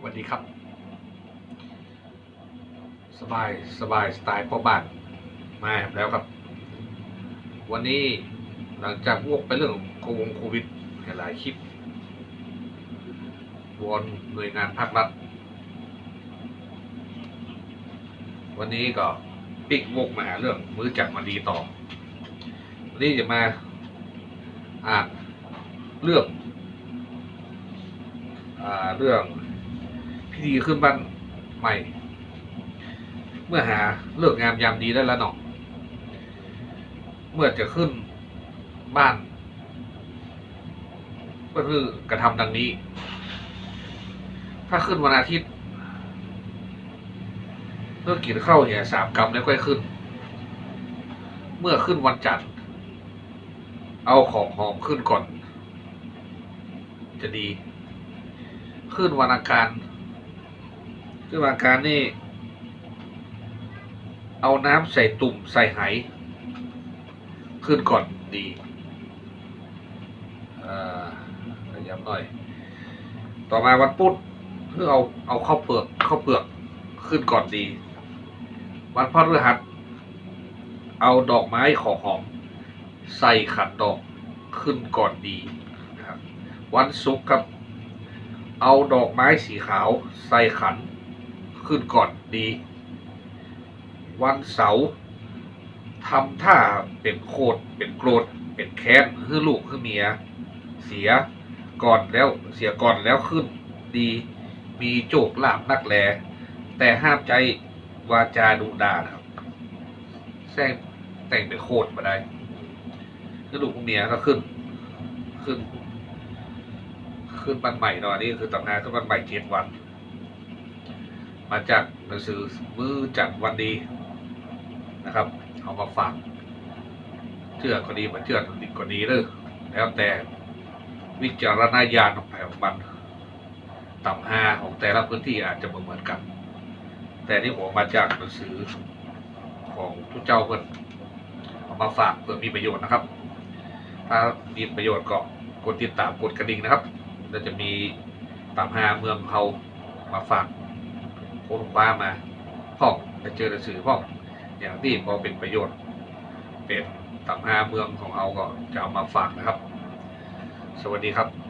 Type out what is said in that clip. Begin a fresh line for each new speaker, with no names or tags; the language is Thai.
สวัสดีครับ สบายสบายสไตล์พ่อบ้านมาแล้วครับ วันนี้หลังจากวกไปเรื่องโควงโควิดหลายคลิปวอนหน่วยงานภาครัฐ วันนี้ก็ปิกวกมาหาเรื่องมือจักมาดีต่อ วันนี้จะมาอ่านเรื่องอ่าเรื่อง พิธีขึ้นบ้านใหม่ เมื่อหาเลิกงามยามดีได้แล้วเนาะเมื่อจะขึ้นบ้าน ก็คือกระทำดังนี้ ถ้าขึ้นวันอาทิตย์เลิกกินข้าวเหี่ยสามกรัมแล้วค่อยขึ้น เมื่อขึ้นวันจันทร์ เอาของหอมขึ้นก่อน จะดี ขึ้นวันอังคาร ขึ้นวันอังคารนี่เอาน้ำใส่ตุ่มใส่ไหขึ้นก่อนดีเอ่อขยับหน่อย ต่อมาวันพุธเพื่อเอาเอาข้าวเปลือกข้าวเปลือกขึ้นก่อนดี วันพฤหัส เอาดอกไม้ขอหอม ใส่ขันดอกขึ้นก่อนดีนะครับ วันศุกร์ครับ เอาดอกไม้สีขาวใส่ขัน ขึ้นก่อนดี วันเสาร์ทำท่าเป็นโคตรเป็นโกรธเป็นแค้นฮือลูกฮือเมีย เสียก่อนแล้วเสียก่อนแล้วขึ้นดี มีโจกลาบนักแล แต่ห้ามใจวาจาดุดาครับแซงแต่งเป็นโคตรมาได้ฮือลูกฮือเมียก็ขึ้น ขึ้น ขึ้นบันใหม่เนาะอันนี่คือตำนานขึ้นบันใหม่เจ็ดวัน มาจากหนังสือมือจัดวันดีนะครับเอามาฝากเชื่อก็ดีมาเชื่อก็ดีก็ดีเลยแล้วแต่วิจารณญาณของใครของมันต่ำห้าของแต่ละพื้นที่อาจจะม่เหมือนกัน แต่นี่ผมมาจากหนังสือของทุกเจ้าเพื่อนเอามาฝากเพื่อมีประโยชน์นะครับ ถ้ามีประโยชน์ก็กดติดตามกดกระดิ่งนะครับเราจะมีตามหาเมืองเขามาฝาก โค้งฟ้ามาพ่อกไปเจอหนังสือพ่อกอย่างที่พอเป็นประโยชน์ เป็นตามหาเมืองของเอาก็จะเอามาฝากนะครับ สวัสดีครับ